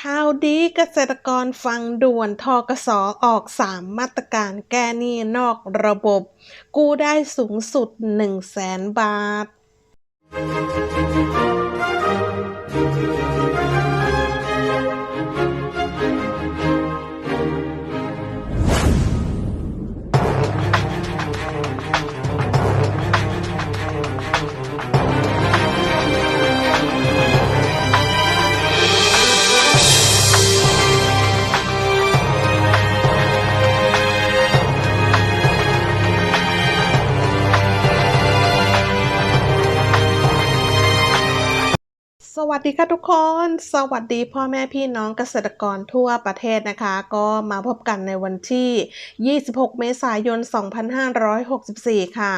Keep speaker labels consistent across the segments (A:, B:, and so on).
A: ข่าวดีเกษตรกรฟังด่วนทกสอออก 3 มาตรการแก้หนี้นอกระบบ กู้ได้สูงสุด 1 0 0 0 0แสนบาท วัสดีค่ะทุกคน สวัสดีพ่อแม่พี่น้องเกษตรกรทั่วประเทศนะคะ ก็มาพบกันในวันที่ 26 เมษายน 2564 ค่ะ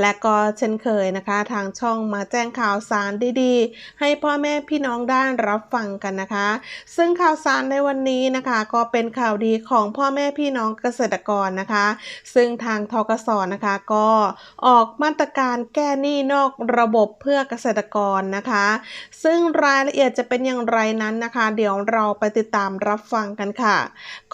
A: และก็เช่นเคยนะคะ ทางช่องมาแจ้งข่าวสารดีๆ ให้พ่อแม่พี่น้องได้รับฟังกันนะคะ ซึ่งข่าวสารในวันนี้นะคะ ก็เป็นข่าวดีของพ่อแม่พี่น้องเกษตรกรนะคะ ซึ่งทางทกสนะคะ ก็ออกมาตรการแก้หนี้นอกระบบเพื่อเกษตรกรนะคะ ซึ่งรายละเอียดจะเป็นอย่างไรนั้นนะคะ เดี๋ยวเราไปติดตามรับฟังกันค่ะ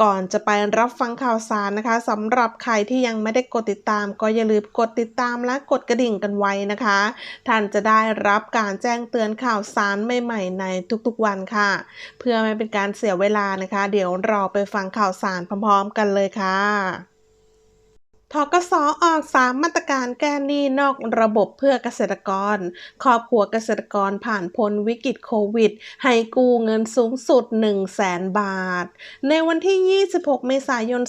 A: ก่อนจะไปรับฟังข่าวสารนะคะสำหรับใครที่ยังไม่ได้กดติดตาม ก็อย่าลืมกดติดตามและกดกระดิ่งกันไว้นะคะ ท่านจะได้รับการแจ้งเตือนข่าวสารใหม่ๆในทุกๆวันค่ะ เพื่อไม่เป็นการเสียเวลานะคะ เดี๋ยวเราไปฟังข่าวสารพร้อมๆ กันเลยค่ะ กสออกสามมาตรการแก้หนี้นอกระบบเพื่อเกษตรกร ครอบครัวเกษตรกรผ่านพ้นวิกฤตโควิด ให้กู้เงินสูงสุด 1 0 0 0 0แสนบาท ในวันที่ 26 เมษายน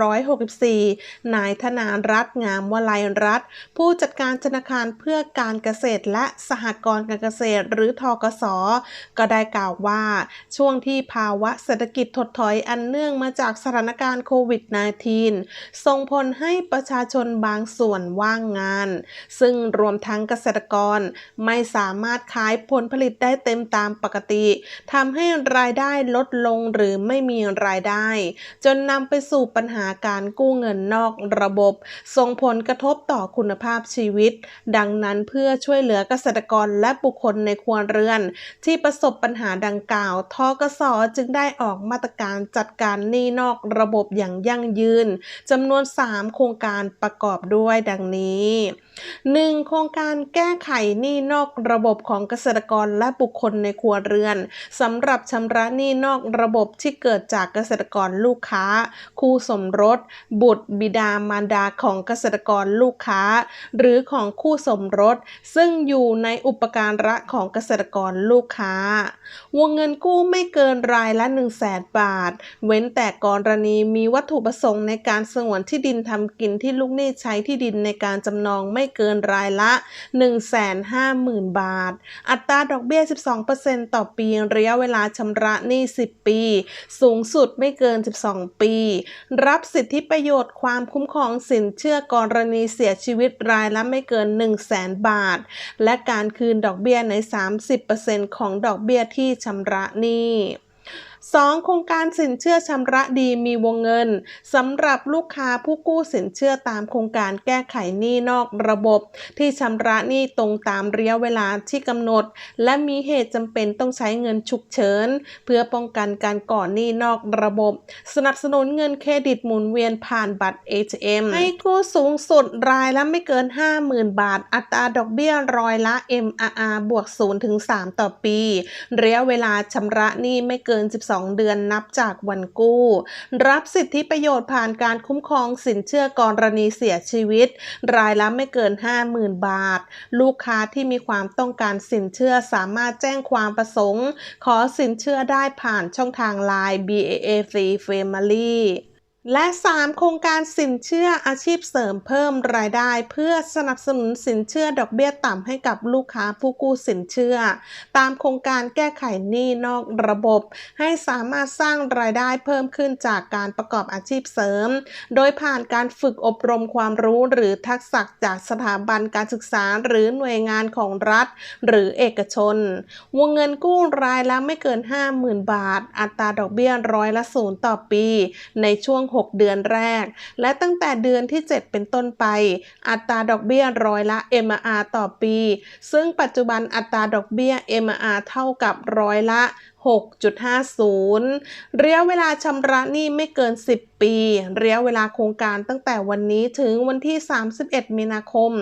A: 2564 นายธนารัตน์งามวลัยรัตน์ผู้จัดการธนาคารเพื่อการเกษตรและสหกรณ์การเกษตร หรือทกส ก็ได้กล่าวว่า ช่วงที่ภาวะเศรษฐกิจถดถอยอันเนื่องมาจากสถานการณ์โควิด -19 ส่งผลให้ประชาชนบางส่วนว่างงาน ซึ่งรวมทั้งเกษตรกรไม่สามารถขายผลผลิตได้เต็มตามปกติทำให้รายได้ลดลงหรือไม่มีรายได้ จนนำไปสู่ปัญหาการกู้เงินนอกระบบ ส่งผลกระทบต่อคุณภาพชีวิต ดังนั้นเพื่อช่วยเหลือเกษตรกรและบุคคลในครัวเรือน ที่ประสบปัญหาดังกล่าวทกสจึงได้ออกมาตรการจัดการหนี้นอกระบบอย่างยั่งยืนจำนวน3โครงการประกอบด้วยดังนี้ 1. โครงการแก้ไขหนี้นอกระบบของเกษตรกรและบุคคลในครัวเรือนสำหรับชำระหนี้นอกระบบที่เกิดจากเกษตรกรลูกค้า คู่สมรส บุตรบิดามารดาของเกษตรกรลูกค้า หรือของคู่สมรส ซึ่งอยู่ในอุปการะของเกษตรกรลูกค้า วงเงินกู้ไม่เกินรายละ 1 0 0 0 0แสนบาท เว้นแต่กรณีมีวัตถุประสงค์ในการสงวนที่ดินทำกินที่ลูกหนี้ใช้ที่ดินในการจำนองไม่เกินรายละ 150,000 บาท อัตราดอกเบี้ย 12%ต่อปีระยะเวลาชำระหนี้ 10 ปี สูงสุดไม่เกิน 12 ปี รับสิทธิประโยชน์ความคุ้มครองสินเชื่อกรณีเสียชีวิตรายละไม่เกิน 1 0 0 0 0แสนบาท และการคืนดอกเบี้ยใน 30%ของดอกเบี้ยที่ชำระหนี้ 2. โครงการสินเชื่อชำระดีมีวงเงินสำหรับลูกค้าผู้กู้สินเชื่อตามโครงการแก้ไขหนี้นอกระบบ ที่ชำระหนี้ตรงตามระยะเวลาที่กำหนด และมีเหตุจำเป็นต้องใช้เงินฉุกเฉิน เพื่อป้องกันการก่อหนี้นอกระบบ สนับสนุนเงินเครดิตหมุนเวียนผ่านบัตร ATM ให้กู้สูงสุดรายละไม่เกิน 50,000 บาท อัตราดอกเบี้ยร้อยละ MRR บวก0ถึง3ต่อปีระยะเวลาชำระหนี้ไม่เกิน 12เดือนนับจากวันกู้ รับสิทธิประโยชน์ผ่านการคุ้มครองสินเชื่อกรณีเสียชีวิต รายละไม่เกิน 50,000 บาท ลูกค้าที่มีความต้องการสินเชื่อสามารถแจ้งความประสงค์ ขอสินเชื่อได้ผ่านช่องทางไลน์ BAA Family และ 3 โครงการสินเชื่ออาชีพเสริมเพิ่มรายได้ เพื่อสนับสนุนสินเชื่อดอกเบี้ยต่ำให้กับลูกค้าผู้กู้สินเชื่อ ตามโครงการแก้ไขหนี้นอกระบบ ให้สามารถสร้างรายได้เพิ่มขึ้นจากการประกอบอาชีพเสริม โดยผ่านการฝึกอบรมความรู้หรือทักษะจากสถาบันการศึกษาหรือหน่วยงานของรัฐ หรือเอกชน วงเงินกู้รายละไม่เกิน 50,000 บาท อัตราดอกเบี้ยร้อยละศูนย์ต่อปี ในช่วง6 เดือนแรก และตั้งแต่เดือนที่ 7 เป็นต้นไป อัตราดอกเบี้ยร้อยละ MR ต่อปี ซึ่งปัจจุบันอัตราดอกเบี้ย MR เท่ากับร้อยละ 6.50 ระยะเวลาชำระหนี้ไม่เกิน 10 ปี ระยะเวลาโครงการตั้งแต่วันนี้ถึงวันที่ 31 มีนาคม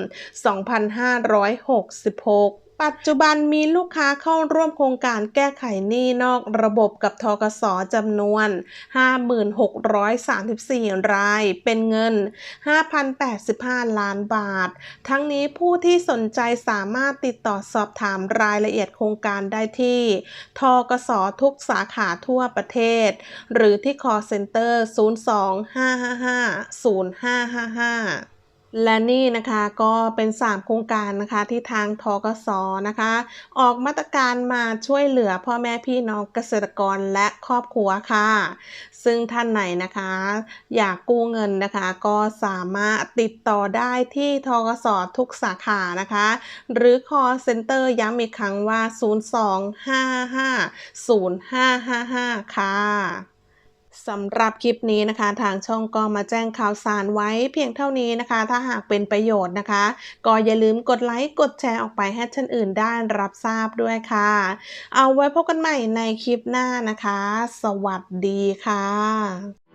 A: 2566 ปัจจุบันมีลูกค้าเข้าร่วมโครงการแก้ไขหนี้นอกระบบกับทกสจำนวน 5634 ราย เป็นเงิน 5,085 ล้านบาท ทั้งนี้ผู้ที่สนใจสามารถติดต่อสอบถามรายละเอียดโครงการได้ที่ทกสทุกสาขาทั่วประเทศ หรือที่ call center 02-555-0555 และนี่นะคะก็เป็น 3 โครงการนะคะที่ทางทกสนะคะ ออกมาตรการมาช่วยเหลือพ่อแม่พี่น้องเกษตรกรและครอบครัวค่ะ ซึ่งท่านไหนนะคะ อยากกู้เงินนะคะ ก็สามารถติดต่อได้ที่ทกสทุกสาขานะคะ หรือ call center ย้ำอีกครั้งว่า 02-555-0555 ค่ะ สำหรับคลิปนี้นะคะ ทางช่องก็มาแจ้งข่าวสารไว้เพียงเท่านี้นะคะ ถ้าหากเป็นประโยชน์นะคะ ก็อย่าลืมกดไลค์กดแชร์ออกไปให้ท่านอื่นได้รับทราบด้วยค่ะ เอาไว้พบกันใหม่ในคลิปหน้านะคะ สวัสดีค่ะ